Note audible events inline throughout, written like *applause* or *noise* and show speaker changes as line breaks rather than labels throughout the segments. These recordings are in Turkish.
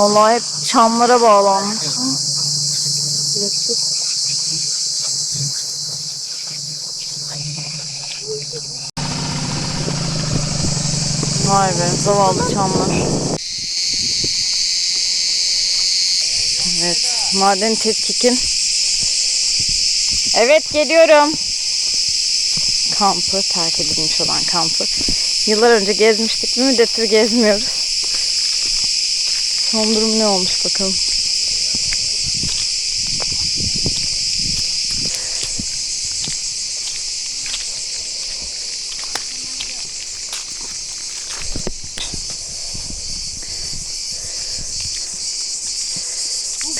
Vallahi hep çamlara bağlanmış. Vay be zavallı çamlar. Evet maden tetkikin. Evet geliyorum. Kampı terk edilmiş olan kampı. Yıllar önce gezmiştik. Bir müddettir gezmiyoruz. Son durum ne olmuş bakalım.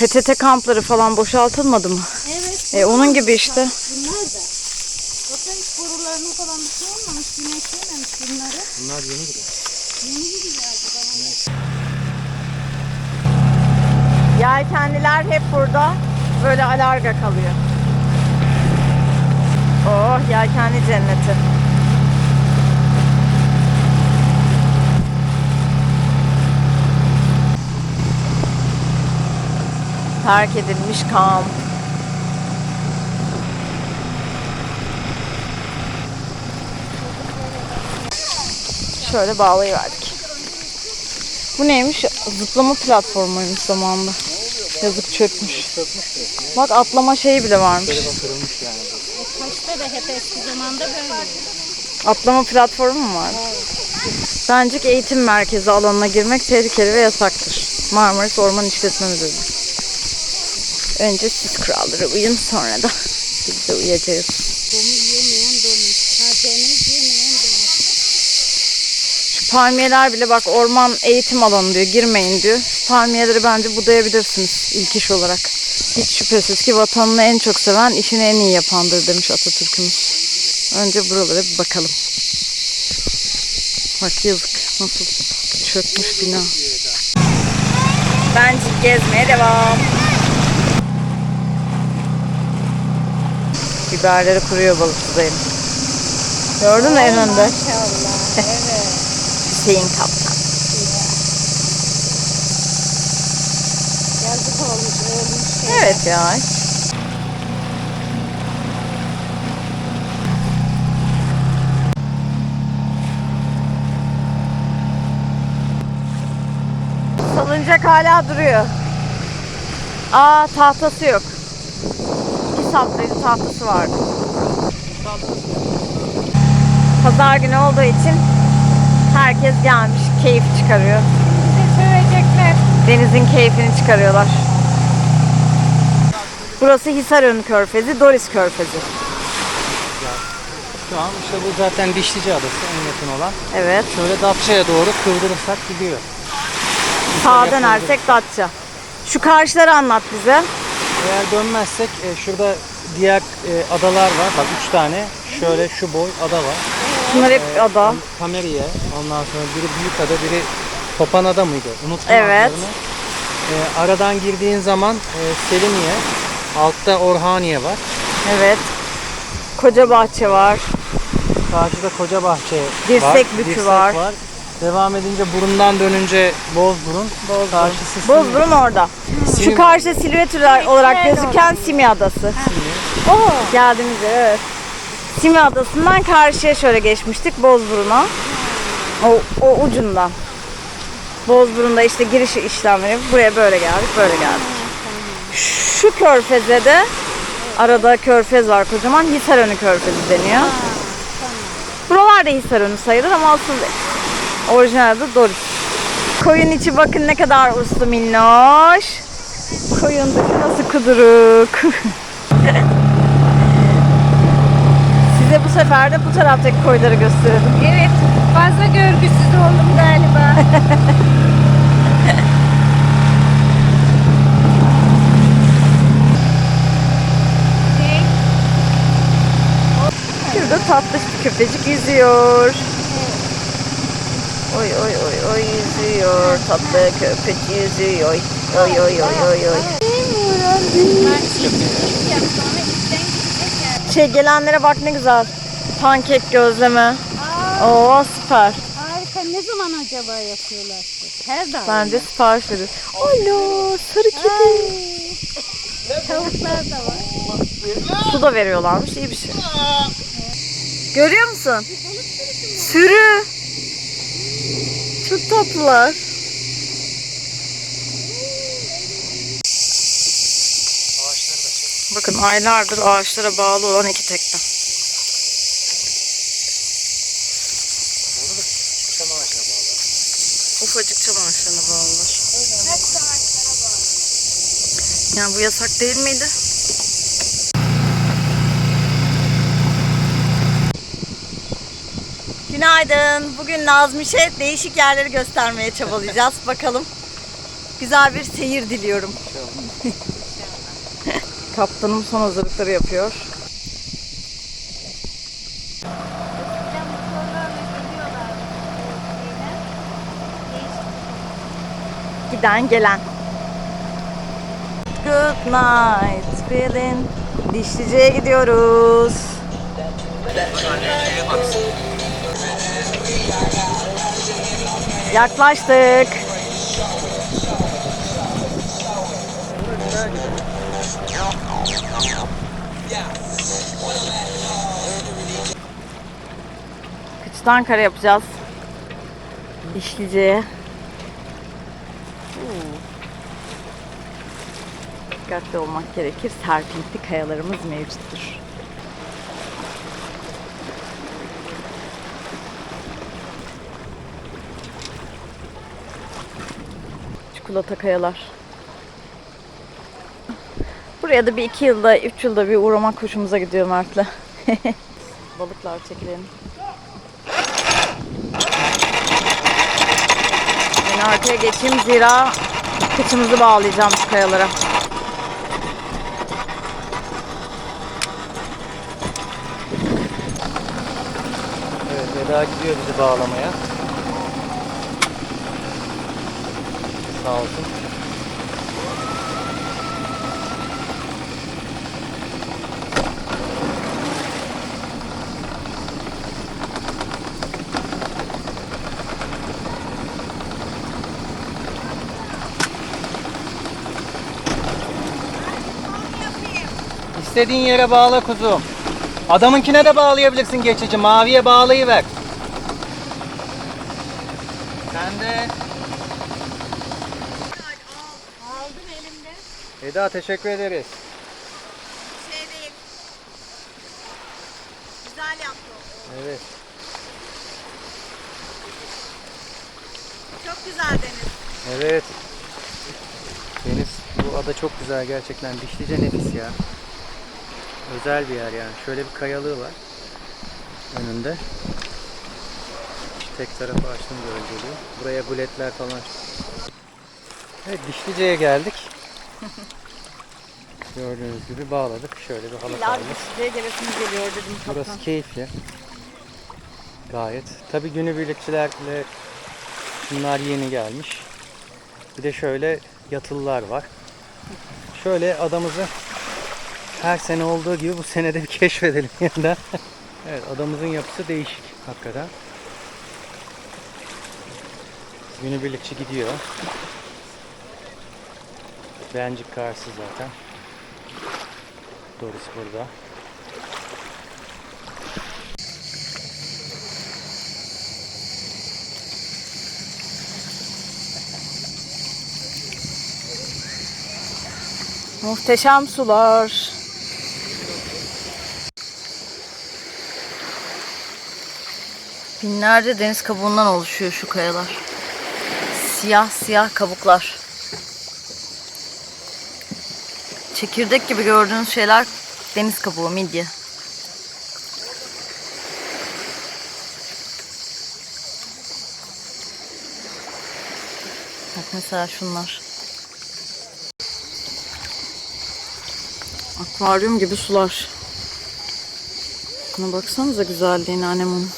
PTT kampları falan boşaltılmadı mı?
Evet.
E onun gibi işte.
Bunlar da. Bakın hiç borularına falan bir şey olmamış. Güneş yememiş bunları.
Bunlar yeni gibi.
Yeni gibi geldi bana.
Yelkenliler hep burada böyle alarga kalıyor. Yelkenli cenneti. Terk edilmiş kamp. Şöyle bağlayıverdik. Bu neymiş? Zıplama platformuymuş zamanında. Yazık çökmüş. Bak atlama şeyi bile varmış.
Kırılmış yani.
Taşta da hep eski zamanda böyle.
Atlama platformu mu var? Bencik eğitim merkezi alanına girmek tehlikeli ve yasaktır. Marmaris Orman İşletme Müdürlüğü. Önce siz kurallara uyun sonra da *laughs* biz de uyacağız.
Domuz yemeyen domuz. Karadeniz yemeyen domuz.
Şu palmiyeler bile bak orman eğitim alanı diyor girmeyin diyor. Palmiyeleri bence budayabilirsiniz ilk iş olarak. Hiç şüphesiz ki vatanını en çok seven işini en iyi yapandır demiş Atatürk'ümüz. Önce buralara bir bakalım. Bak yazık nasıl çökmüş bina. Bence gezmeye devam. Biberleri kuruyor balıkçıdayım. Gördün mü en önde?
Maşallah. Evet. *laughs*
Hüseyin Kaptan.
Yazık olmuş. Ölmüş. şey.
Evet ya. Salıncak hala duruyor. Aa tahtası yok. İki saplıydı tahtası vardı. Pazar günü olduğu için herkes gelmiş, keyif çıkarıyor. Denizin keyfini çıkarıyorlar. Burası Hisarön Körfezi, Doris Körfezi.
Şu an işte bu zaten Dişlice Adası en yakın olan.
Evet.
Şöyle Datça'ya doğru kıvrılırsak gidiyor.
Sağa dönersek Datça. Şu karşıları anlat bize.
Eğer dönmezsek e, şurada diğer e, adalar var. Bak üç tane. Şöyle şu boy ada var.
Bunlar hep ada.
Kameriye. Ondan sonra biri büyük ada, biri Topan Ada mıydı? Unuttum
Evet.
adlarını. E, aradan girdiğin zaman e, Selimiye, altta Orhaniye var.
Evet. Koca bahçe var.
Karşıda koca bahçe
Dirsek
var.
bükü var.
Devam edince burundan dönünce Bozburun.
Bozburun.
Karşısı
Bozburun orada. Şu
Simi-
karşı silüet olarak gözüken Simi Adası.
Oo.
Geldiğimiz yer evet. Simi Adası'ndan karşıya şöyle geçmiştik Bozburun'a. O, o ucundan. Bozburun'da işte giriş işlemleri buraya böyle geldik, böyle geldik. Şu körfeze de arada körfez var kocaman. Hisarönü körfezi deniyor. Buralar da Hisarönü sayılır ama asıl orijinal adı Doris. Koyun içi bakın ne kadar uslu minnoş. Koyun dışı nasıl kuduruk. *laughs* Size bu sefer de bu taraftaki koyları gösterelim.
Evet. Fazla görgüsüz oldum galiba. *laughs* Hey.
Şurada tatlış bir köpecik yüzüyor. Oy oy oy oy yüzüyor. Tatlı köpek yüzüyor. Oy oy oy oy oy. Şey gelenlere bak ne güzel. Pankek gözleme. Oo süper.
Harika ne zaman acaba yapıyorlar? Her daim.
Bence sipariş verir. Alo sarı kedi.
Tavuklar da var.
Su da veriyorlarmış iyi bir şey. Görüyor musun? Sürü. Çok tatlılar. Bakın aylardır ağaçlara bağlı olan iki tekne. Ufacık çam ağaçlarına bağlılar. Yani bu yasak değil miydi? Günaydın. Bugün Nazmiş'e değişik yerleri göstermeye çabalayacağız. *laughs* Bakalım. Güzel bir seyir diliyorum. Kaptanım son hazırlıkları yapıyor. Giden gelen. Good night feeling. Dişlice'ye gidiyoruz. Yaklaştık. Kıçtan kare yapacağız. Dişlice'ye. Hmm. Dikkatli olmak gerekir. Serpintli kayalarımız mevcuttur. Çikolata kayalar. Buraya da bir iki yılda, üç yılda bir uğramak hoşumuza gidiyor Mert'le. *laughs* Balıklar çekilelim. Ben arkaya geçeyim zira kıçımızı bağlayacağım şu kayalara.
Evet Eda gidiyor bizi bağlamaya. Sağ olsun. İstediğin yere bağla kuzum. Adamınkine de bağlayabilirsin geçici. Maviye bağlayıver. Sen de.
Aldım elimde.
Eda teşekkür ederiz.
Şey değil. Güzel yaptı.
Evet.
Çok güzel deniz.
Evet. Deniz bu ada çok güzel gerçekten. Dişlice nefis ya. Özel bir yer yani. Şöyle bir kayalığı var. Önünde. Tek tarafı açtım böyle geliyor. Buraya buletler falan. Evet Dişlice'ye geldik. Gördüğünüz gibi bağladık. Şöyle bir halat
İlla
aldık.
geliyor dedim kaptan.
Burası keyifli. Gayet. Tabi günübirlikçilerle bunlar yeni gelmiş. Bir de şöyle yatılılar var. Şöyle adamızı her sene olduğu gibi bu senede bir keşfedelim *laughs* yeniden. evet adamızın yapısı değişik hakikaten. Günübirlikçi gidiyor. Bencik karşısı zaten. Doris burada.
Muhteşem sular. Binlerce deniz kabuğundan oluşuyor şu kayalar. Siyah siyah kabuklar. Çekirdek gibi gördüğünüz şeyler deniz kabuğu, midye. Bak mesela şunlar. Akvaryum gibi sular. Buna baksanıza güzelliğine annem onun.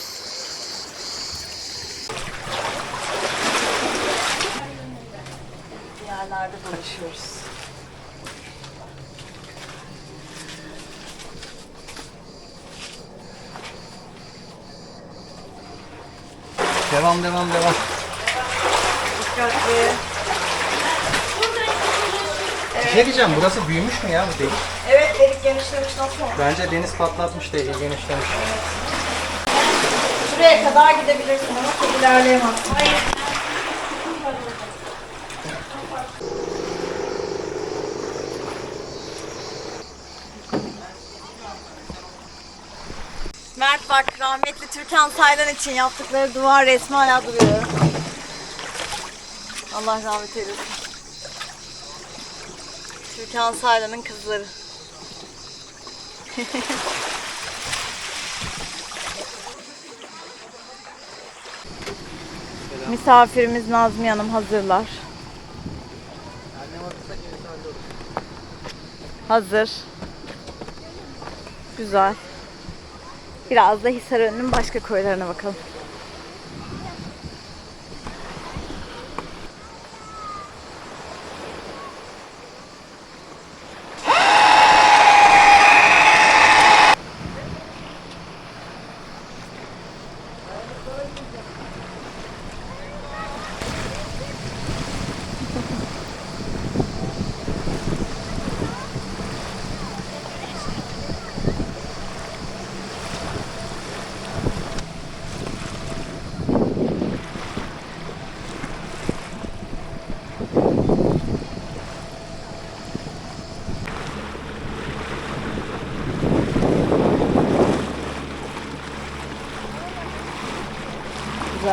Devam devam devam.
Dikkatli.
Bir şey diyeceğim burası büyümüş mü ya bu delik?
Evet delik genişlemiş nasıl?
Bence deniz patlatmış deliği genişlemiş.
Şuraya kadar gidebilirsin ama çok ilerleyemezsin. Mert bak rahmetli Türkan Saylan için yaptıkları duvar resmi hala duruyor. Allah rahmet eylesin. Türkan Saylan'ın kızları. *laughs* Misafirimiz Nazmiye Hanım hazırlar. Hazır. Güzel. Biraz da Hisarönü'nün başka koylarına bakalım.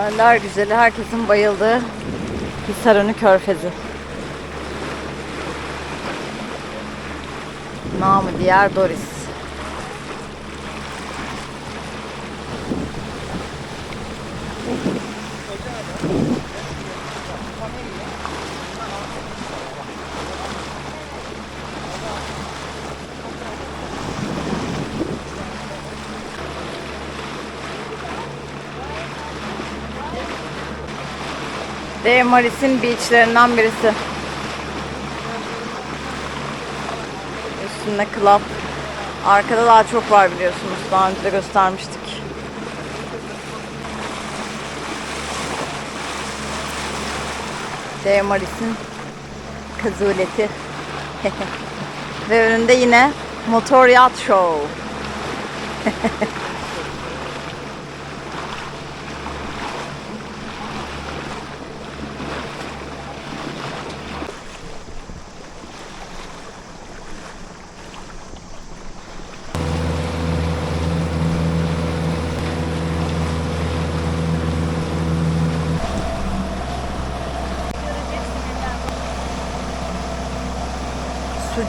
Güzeller güzeli herkesin bayıldığı Hisarönü Körfezi. Namı diğer Doris. De Maris'in beachlerinden birisi. Üstünde club. Arkada daha çok var biliyorsunuz. Daha önce de göstermiştik. De Maris'in kazuleti. *laughs* Ve önünde yine motor yat show. *laughs*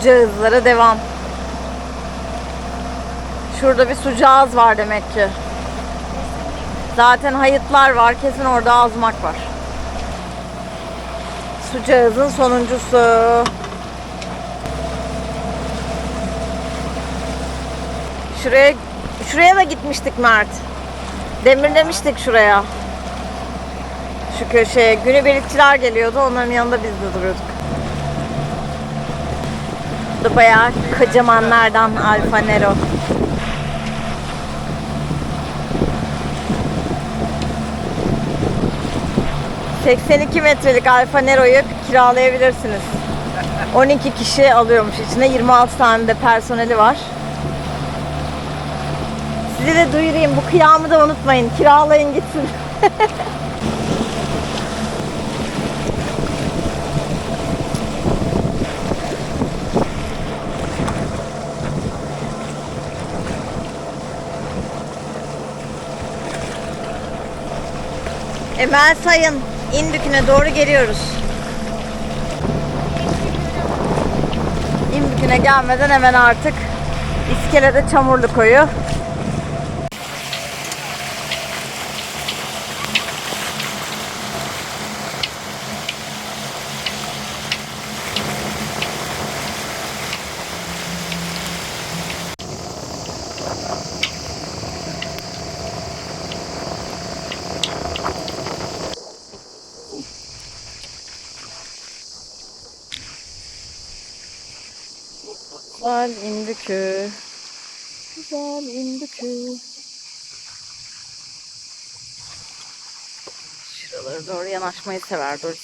Hızlara devam. Şurada bir sucağız var demek ki. Zaten hayıtlar var. Kesin orada azmak var. Sucağızın sonuncusu. Şuraya şuraya da gitmiştik Mert. Demirlemiştik şuraya. Şu köşeye. Günübirlikçiler geliyordu. Onların yanında biz de duruyorduk. Da bayağı kocamanlardan Alfa Nero. ...82 metrelik Alfa Nero'yu kiralayabilirsiniz. 12 kişi alıyormuş. İçinde 26 tane de personeli var. Size de duyurayım. Bu kıyamı da unutmayın. Kiralayın gitsin. *laughs* Emel Sayın İnbükü'ne doğru geliyoruz. İnbükü'ne gelmeden hemen artık iskelede Çamurlu Koyu. Güzel İnbükü. Güzel İnbükü. Buralara doğru yanaşmayı sever Doris.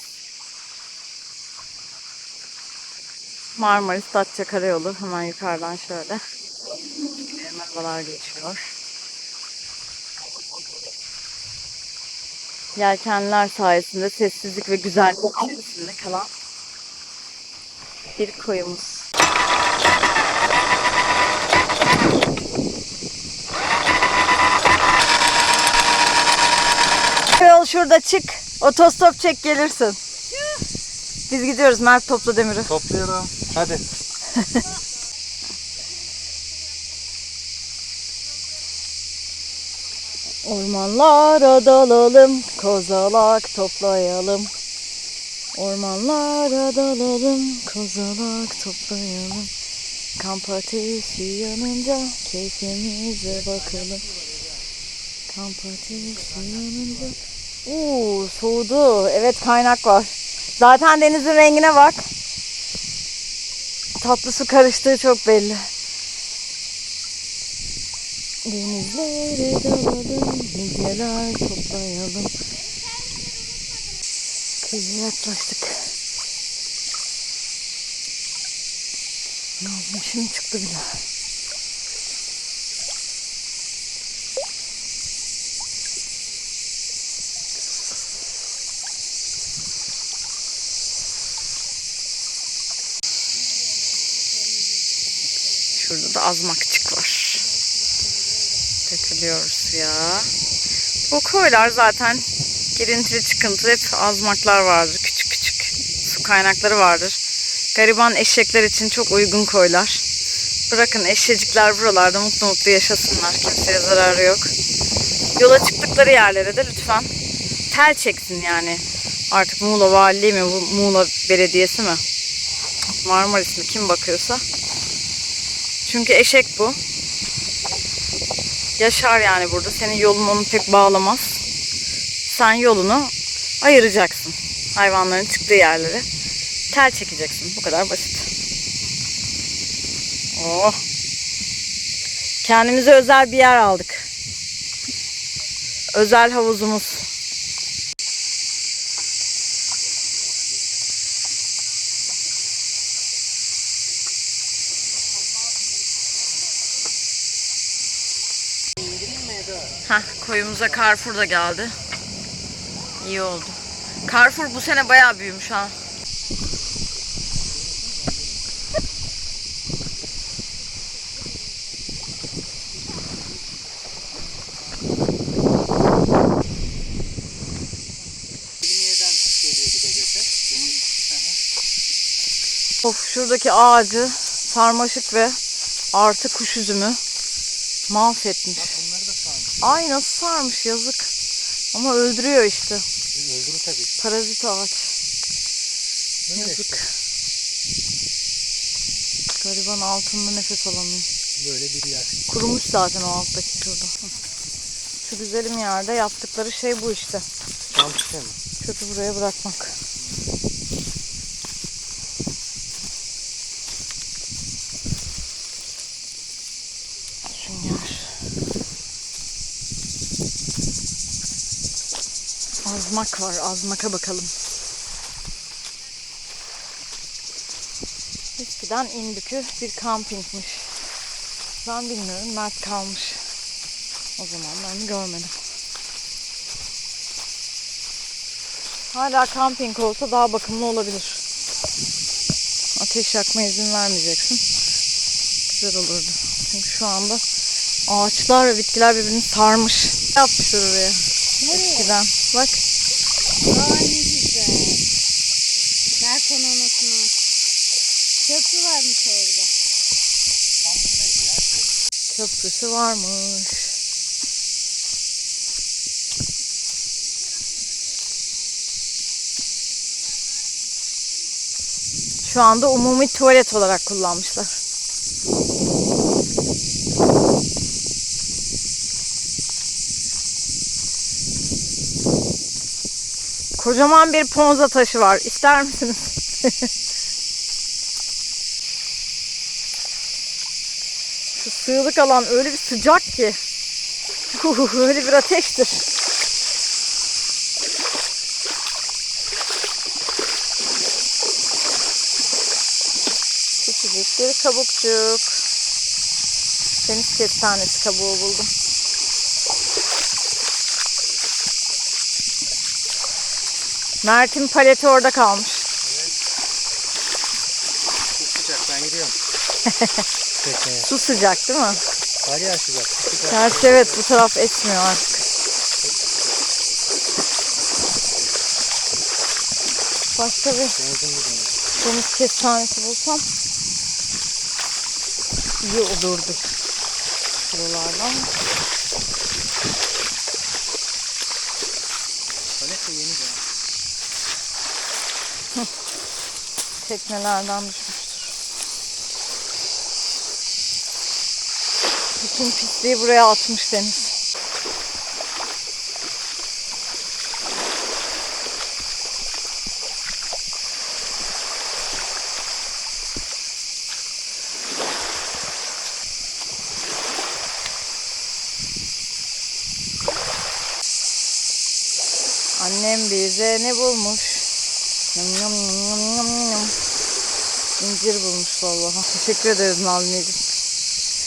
Marmaris Datça Karayolu hemen yukarıdan şöyle. Arabalar geçiyor. Yelkenler sayesinde sessizlik ve güzellik içerisinde kalan bir koyumuz. Yol şurada çık. Otostop çek gelirsin. Biz gidiyoruz Mert topla demiri.
Topluyorum. Hadi. *laughs*
Ormanlara dalalım, kozalak toplayalım. Ormanlara dalalım, kozalak toplayalım. Kamp ateşi yanınca keyfimize bakalım. Kamp ateşi yanınca... Uuu soğudu. Evet kaynak var. Zaten denizin rengine bak. Tatlı su karıştığı çok belli. Denizlere dalalım, midyeler toplayalım. Kıyıya yaklaştık. Ne oldu şimdi çıktı bile. Şurada da azmakçık var. Dökülüyoruz ya. Bu koylar zaten girintili çıkıntı hep azmaklar vardır. Küçük küçük su kaynakları vardır. Gariban eşekler için çok uygun koylar. Bırakın eşecikler buralarda mutlu mutlu yaşasınlar. Kimseye zararı yok. Yola çıktıkları yerlere de lütfen tel çeksin yani. Artık Muğla Valiliği mi, bu Muğla Belediyesi mi? Marmaris mi kim bakıyorsa. Çünkü eşek bu. Yaşar yani burada. Senin yolun onu pek bağlamaz. Sen yolunu ayıracaksın. Hayvanların çıktığı yerlere. Tel çekeceksin. Bu kadar basit. Oh. Kendimize özel bir yer aldık. Özel havuzumuz. Koyumuza Carrefour da geldi. İyi oldu. Carrefour bu sene bayağı büyümüş ha. Of şuradaki ağacı sarmaşık ve artı kuş üzümü mahvetmiş. Ay nasıl sarmış yazık. Ama öldürüyor işte.
Öldürür tabii.
Parazit ağaç. Yazık. Gariban altında nefes alamıyor.
Böyle bir yer.
Kurumuş zaten o alttaki şurada. Şu güzelim yerde yaptıkları şey bu işte.
İşe mi?
Çöpü buraya bırakmak. Azmak var. Azmaka bakalım. Eskiden İndükü bir kampingmiş. Ben bilmiyorum. Mert kalmış. O zaman ben görmedim. Hala kamping olsa daha bakımlı olabilir. Ateş yakmaya izin vermeyeceksin. Güzel olurdu. Çünkü şu anda ağaçlar ve bitkiler birbirini sarmış. Yapmışlar oraya. Eskiden. Bak.
Aa ne güzel. Balkon anasını. Köprü varmış orada.
Köprüsü varmış. Şu anda umumi tuvalet olarak kullanmışlar. Kocaman bir ponza taşı var. İster misiniz? *laughs* Şu sığlık alan öyle bir sıcak ki. Uhuh, öyle bir ateştir. Küçücük bir kabukçuk. Deniz kestanesi kabuğu buldum. Mert'in paleti orada kalmış. Evet.
Çok sıcak ben gidiyorum. *laughs* Tekneye.
Su sıcak değil mi?
Kar. Çok sıcak.
Gerçi evet bu taraf etmiyor artık. Başka bir deniz kestanesi bulsam iyi olurdu. Buralardan.
Palet de yeni de.
teknelerden düşmüştür. Bütün pisliği buraya atmış deniz. Annem bize ne bulmuş? Yum yum yum yum yum. İncir bulmuş vallahi. *laughs* Teşekkür ederiz Nalmi'ciğim. *laughs*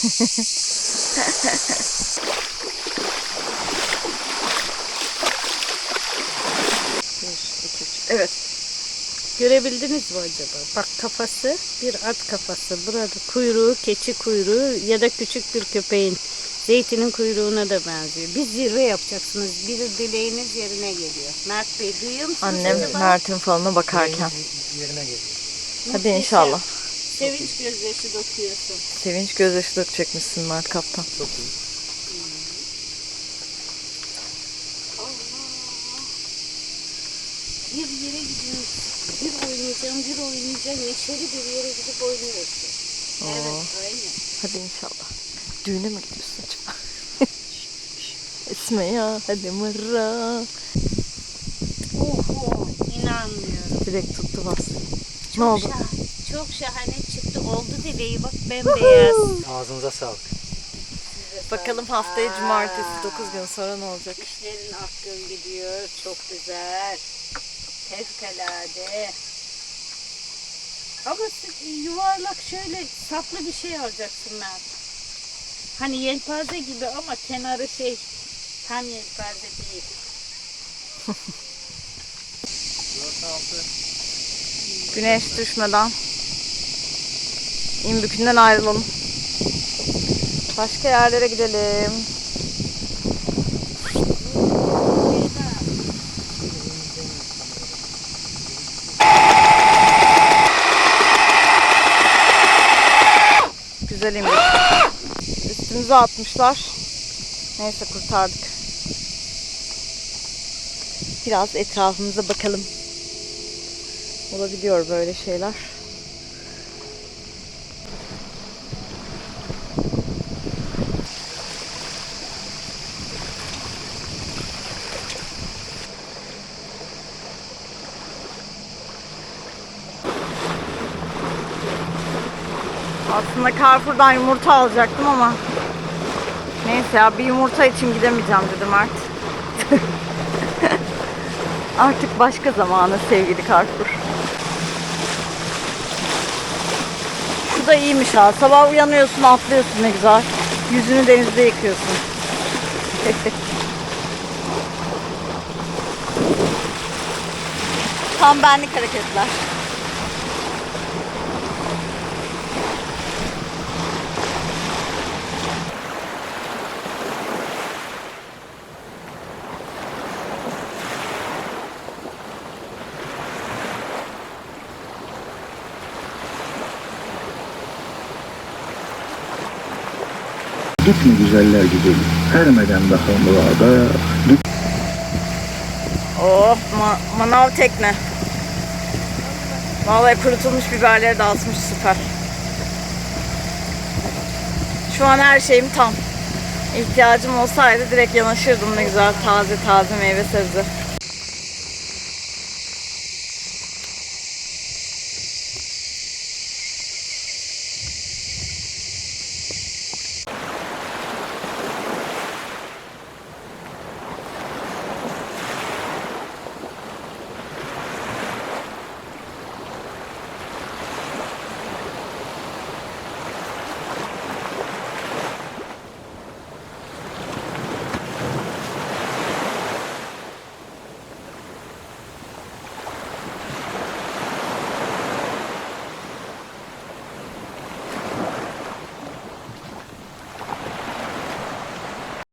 Bir, iki, üç. Evet.
Görebildiniz mi acaba? Bak kafası bir at kafası. Burada kuyruğu keçi kuyruğu ya da küçük bir köpeğin zeytinin kuyruğuna da benziyor. Bir zirve yapacaksınız. Bir dileğiniz yerine geliyor. Mert Bey duyuyor musunuz
Annem
acaba?
Mert'in falına bakarken.
Yerine geliyor.
Hadi
Muhteşem.
inşallah.
Sevinç gözyaşı döküyorsun.
Sevinç gözyaşı dökecekmişsin Mert Kaptan.
Çok iyi.
Bir yere gidiyoruz. Bir oynayacağım, bir oynayacağım. Neşeli bir yere gidip oynuyorsun. Evet, aynen.
Hadi inşallah. Düğüne mi gidiyorsun acaba? *laughs* Esme ya hadi mırra.
Oho, inanmıyorum.
Direkt tuttu bastı.
Çok
Ne oldu?
şah- çok şahane çıktı. Oldu dileği bak bembeyaz.
Ağzınıza sağlık.
Bakalım haftaya cumartesi 9 gün sonra ne olacak?
İşlerin aklın gidiyor. Çok güzel. Fevkalade. Ama yuvarlak şöyle saplı bir şey alacaksın Mert. Hani yelpaze gibi ama kenarı şey tam yelpaze değil.
4-6. *laughs*
Güneş düşmeden İmbükü'nden ayrılalım. Başka yerlere gidelim. Güzel İmbük. Üstümüze atmışlar. Neyse kurtardık. Biraz etrafımıza bakalım. Olabiliyor böyle şeyler. Carrefour'dan yumurta alacaktım ama neyse ya bir yumurta için gidemeyeceğim dedim Mert. *laughs* Artık başka zamana sevgili Carrefour. Şu da iyiymiş ha. Sabah uyanıyorsun atlıyorsun ne güzel. Yüzünü denizde yıkıyorsun. *laughs* Tam benlik hareketler.
Güzeller gidelim. Ermeden daha murada.
Oh ma- manav tekne. Vallahi kurutulmuş biberleri de asmış süper. Şu an her şeyim tam. İhtiyacım olsaydı direkt yanaşırdım ne güzel taze taze meyve sebze.